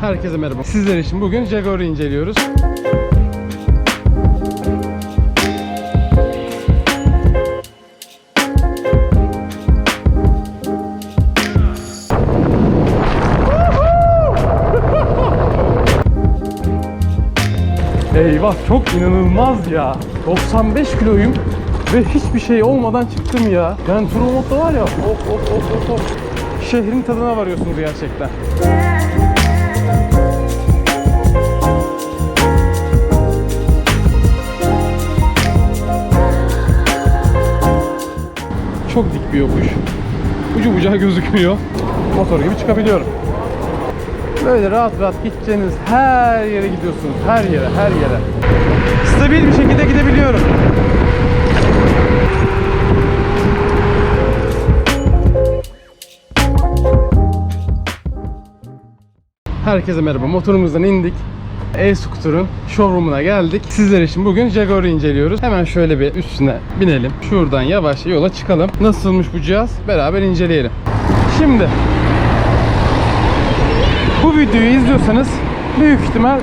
Herkese merhaba. Sizler için bugün Jaguar'ı inceliyoruz. Eyvah çok inanılmaz ya. 95 kiloyum ve hiçbir şey olmadan çıktım ya. Ben tur modda var ya. Of of of of. Şehrin tadına varıyorsunuz gerçekten. Çok dik bir yokuş. Ucu bucağı gözükmüyor. Motor gibi çıkabiliyorum. Böyle rahat rahat gideceğiniz her yere gidiyorsunuz. Her yere, her yere. Stabil bir şekilde gidebiliyorum. Herkese merhaba. Motorumuzdan indik. E-Scooter'ın showroom'una geldik. Sizler için bugün Jaguar'ı inceliyoruz. Hemen şöyle bir üstüne binelim. Şuradan yavaş yola çıkalım. Nasılmış bu cihaz? Beraber inceleyelim. Şimdi bu videoyu izliyorsanız büyük ihtimal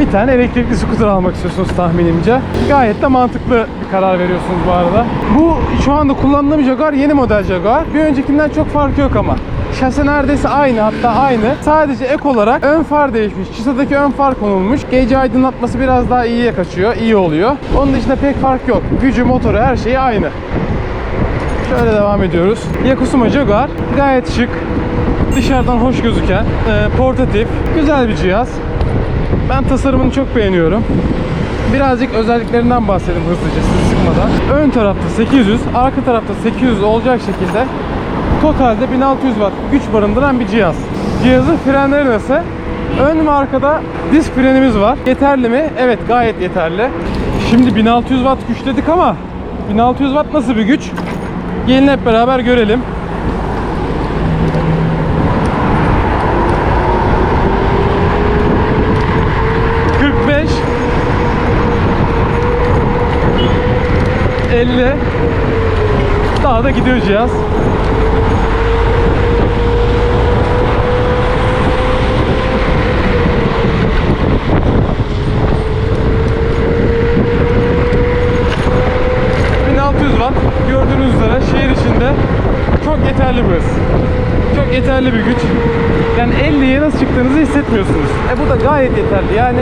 bir tane elektrikli scooter almak istiyorsunuz tahminimce. Gayet de mantıklı bir karar veriyorsunuz bu arada. Bu şu anda kullandığım Jaguar yeni model Jaguar. Bir öncekinden çok farkı yok ama. Şase neredeyse aynı hatta aynı. Sadece ek olarak ön far değişmiş. Çıtadaki ön far konulmuş. Gece aydınlatması biraz daha iyiye kaçıyor. iyi oluyor. Onun dışında pek fark yok. Gücü, motoru her şeyi aynı. Şöyle devam ediyoruz. Yakusuma Jaguar gayet şık. Dışarıdan hoş gözüken, e, portatif, güzel bir cihaz. Ben tasarımını çok beğeniyorum. Birazcık özelliklerinden bahsedeyim hızlıca sizi sıkmadan. Ön tarafta 800, arka tarafta 800 olacak şekilde totalde 1600 watt güç barındıran bir cihaz. Cihazın frenleri nasıl? Ön ve arkada disk frenimiz var. Yeterli mi? Evet gayet yeterli. Şimdi 1600 watt güç dedik ama 1600 watt nasıl bir güç? Gelin hep beraber görelim. Daha da gidiyor cihaz. ...1600 watt gördüğünüz üzere şehir içinde çok yeterli bir hız. Çok yeterli bir güç. Yani 50'ye nasıl çıktığınızı hissetmiyorsunuz. E bu da gayet yeterli. Yani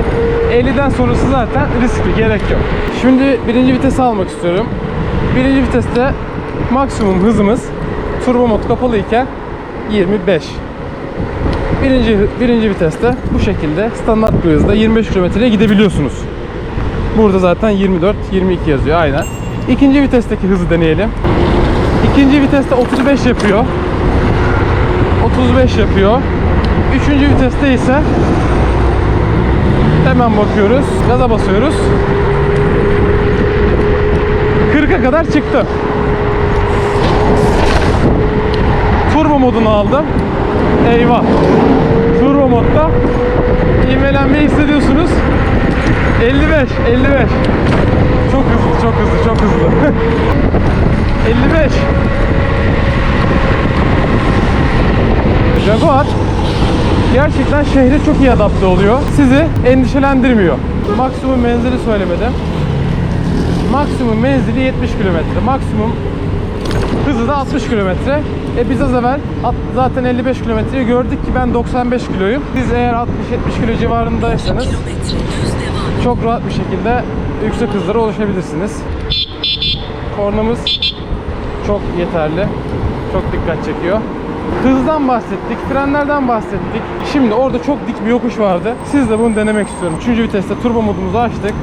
50'den sonrası zaten riskli, gerek yok. Şimdi birinci vitesi almak istiyorum. Birinci viteste maksimum hızımız turbo mod kapalı iken 25. Birinci, birinci viteste bu şekilde standart bir hızda 25 kilometreye gidebiliyorsunuz. Burada zaten 24, 22 yazıyor aynen. İkinci vitesteki hızı deneyelim. İkinci viteste 35 yapıyor. 35 yapıyor. Üçüncü viteste ise hemen bakıyoruz. Gaza basıyoruz. 40'a kadar çıktı. Turbo modunu aldım. Eyvah. Turbo modda ivmelenmeyi hissediyorsunuz. 55, 55. Çok hızlı, çok hızlı, çok hızlı. 55. Jaguar gerçekten şehre çok iyi adapte oluyor. Sizi endişelendirmiyor. Maksimum menzili söylemedim. Maksimum menzili 70 km. Maksimum hızı da 60 km. E biz az evvel at- zaten 55 kilometreyi gördük ki ben 95 kiloyum. Siz eğer 60-70 kilo civarındaysanız çok rahat bir şekilde yüksek hızlara ulaşabilirsiniz. Kornamız çok yeterli. Çok dikkat çekiyor. Hızdan bahsettik, frenlerden bahsettik. Şimdi orada çok dik bir yokuş vardı. Siz de bunu denemek istiyorum. Üçüncü viteste turbo modumuzu açtık.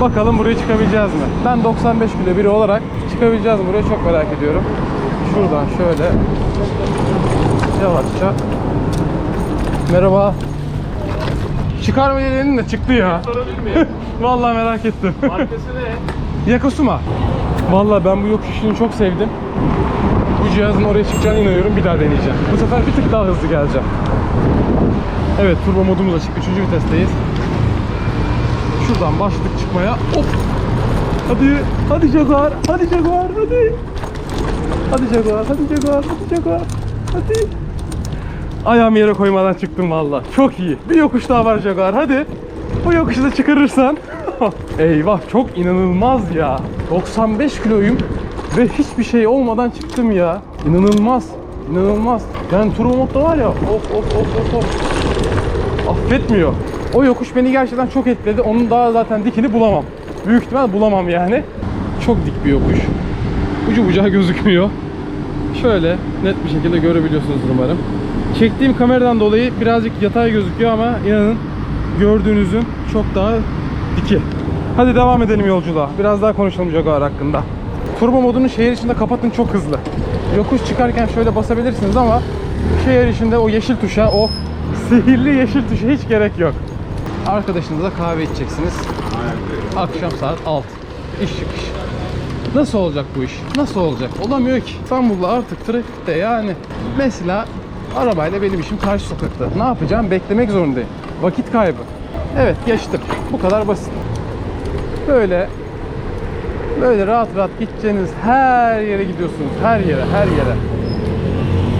Bakalım buraya çıkabileceğiz mi? Ben 95 kilo biri olarak çıkabileceğiz mi buraya çok merak ediyorum. Şuradan şöyle yavaşça Merhaba. Çıkar mı dedim de çıktı ya. Vallahi merak ettim. Markası ne? Yakosuma. Vallahi ben bu yokuş işini çok sevdim. Cihazın oraya çıkacağına inanıyorum. Bir daha deneyeceğim. Bu sefer bir tık daha hızlı geleceğim. Evet turbo modumuz açık. Üçüncü vitesteyiz. Şuradan başladık çıkmaya. Hop. Hadi. Hadi Jaguar. Hadi Jaguar. Hadi. Hadi Jaguar. Hadi Jaguar. Hadi Jaguar. Hadi. Ayağımı yere koymadan çıktım valla. Çok iyi. Bir yokuş daha var Jaguar hadi. Bu yokuşu da çıkarırsan. Eyvah çok inanılmaz ya. 95 kiloyum ve hiçbir şey olmadan çıktım ya. İnanılmaz. İnanılmaz. Yani turbo modda var ya. Of of of of of. Affetmiyor. O yokuş beni gerçekten çok etkiledi. Onun daha zaten dikini bulamam. Büyük ihtimal bulamam yani. Çok dik bir yokuş. Ucu bucağı gözükmüyor. Şöyle net bir şekilde görebiliyorsunuz umarım. Çektiğim kameradan dolayı birazcık yatay gözüküyor ama inanın gördüğünüzün çok daha diki. Hadi devam edelim yolculuğa. Biraz daha konuşalım Jaguar hakkında. Turbo modunu şehir içinde kapatın çok hızlı. Yokuş çıkarken şöyle basabilirsiniz ama şehir içinde o yeşil tuşa, o sihirli yeşil tuşa hiç gerek yok. Arkadaşınızla kahve içeceksiniz. Akşam saat 6. İş çıkış. Nasıl olacak bu iş? Nasıl olacak? Olamıyor ki. İstanbul'da artık trafikte yani. Mesela arabayla benim işim karşı sokakta. Ne yapacağım? Beklemek zorundayım. Vakit kaybı. Evet geçtim. Bu kadar basit. Böyle böyle rahat rahat gideceğiniz her yere gidiyorsunuz. Her yere, her yere.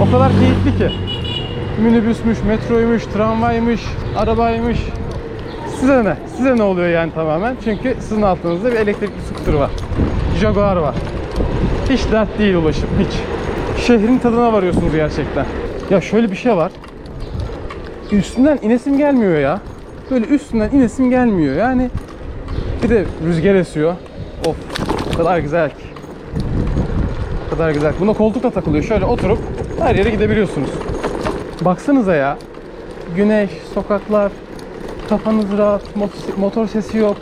O kadar keyifli ki. Minibüsmüş, metroymuş, tramvaymış, arabaymış. Size ne? Size ne oluyor yani tamamen? Çünkü sizin altınızda bir elektrikli scooter var. Jaguar var. Hiç dert değil ulaşım, hiç. Şehrin tadına varıyorsunuz gerçekten. Ya şöyle bir şey var. Üstünden inesim gelmiyor ya. Böyle üstünden inesim gelmiyor. Yani bir de rüzgar esiyor. Of, kadar güzel ki. O kadar güzel. Buna koltuk da takılıyor. Şöyle oturup her yere gidebiliyorsunuz. Baksanıza ya. Güneş, sokaklar, kafanız rahat, mot- motor sesi yok.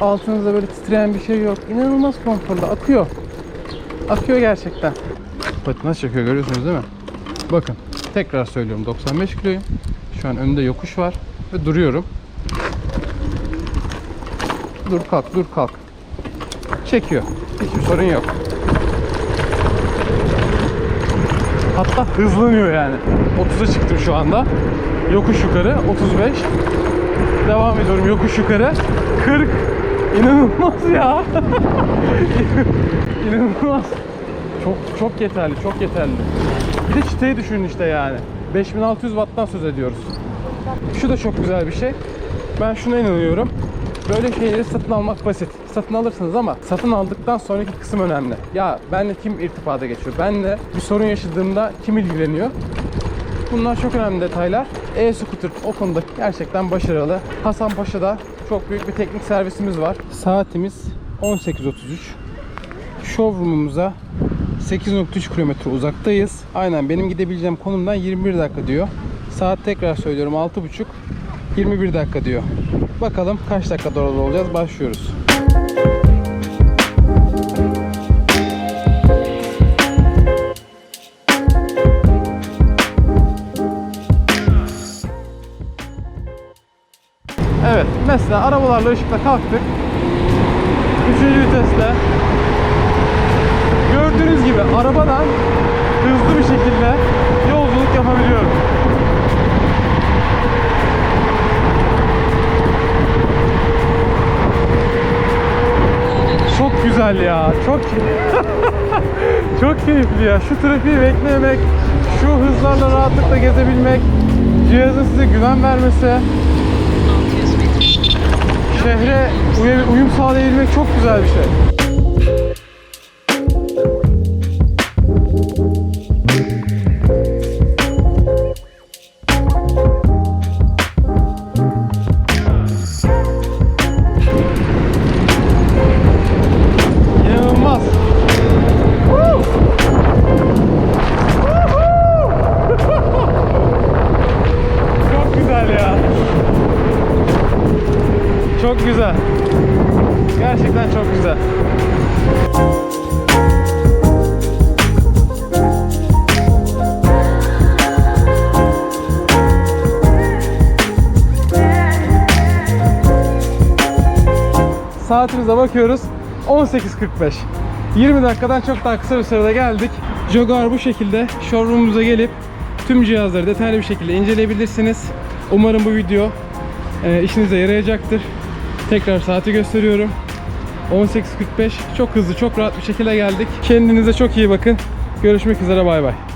Altınızda böyle titreyen bir şey yok. İnanılmaz konforlu. Akıyor. Akıyor gerçekten. Nasıl çekiyor görüyorsunuz değil mi? Bakın tekrar söylüyorum 95 kiloyum. Şu an önümde yokuş var ve duruyorum. Dur kalk dur kalk. Çekiyor. Hiçbir sorun yok. Hatta hızlanıyor yani. 30'a çıktım şu anda. Yokuş yukarı 35. Devam ediyorum yokuş yukarı. 40. İnanılmaz ya. İnanılmaz. Çok çok yeterli, çok yeterli. Bir de çıtayı düşünün işte yani. 5600 watt'tan söz ediyoruz. Şu da çok güzel bir şey. Ben şuna inanıyorum. Böyle şeyleri satın almak basit. Satın alırsınız ama satın aldıktan sonraki kısım önemli. Ya benle kim irtibata geçiyor? Benle bir sorun yaşadığımda kim ilgileniyor? Bunlar çok önemli detaylar. E-scooter o konuda gerçekten başarılı. Hasanpaşa'da çok büyük bir teknik servisimiz var. Saatimiz 18.33. Showroom'umuza 8.3 kilometre uzaktayız. Aynen benim gidebileceğim konumdan 21 dakika diyor. Saat tekrar söylüyorum 6.30. 21 dakika diyor. Bakalım kaç dakika orada olacağız. Başlıyoruz. Evet, mesela arabalarla ışıkla kalktık. Üçüncü viteste. Gördüğünüz gibi arabadan hızlı bir şekilde yolculuk yapabiliyorum. Çok güzel ya. Çok çok keyifli ya. Şu trafiği beklemek, şu hızlarla rahatlıkla gezebilmek, cihazın size güven vermesi, şehre uy- uyum sağlayabilmek çok güzel bir şey. Gerçekten çok güzel. Saatimize bakıyoruz. 18.45. 20 dakikadan çok daha kısa bir sürede geldik. Jaguar bu şekilde showroom'umuza gelip tüm cihazları detaylı bir şekilde inceleyebilirsiniz. Umarım bu video e, işinize yarayacaktır. Tekrar saati gösteriyorum. 18.45 çok hızlı çok rahat bir şekilde geldik. Kendinize çok iyi bakın. Görüşmek üzere bay bay.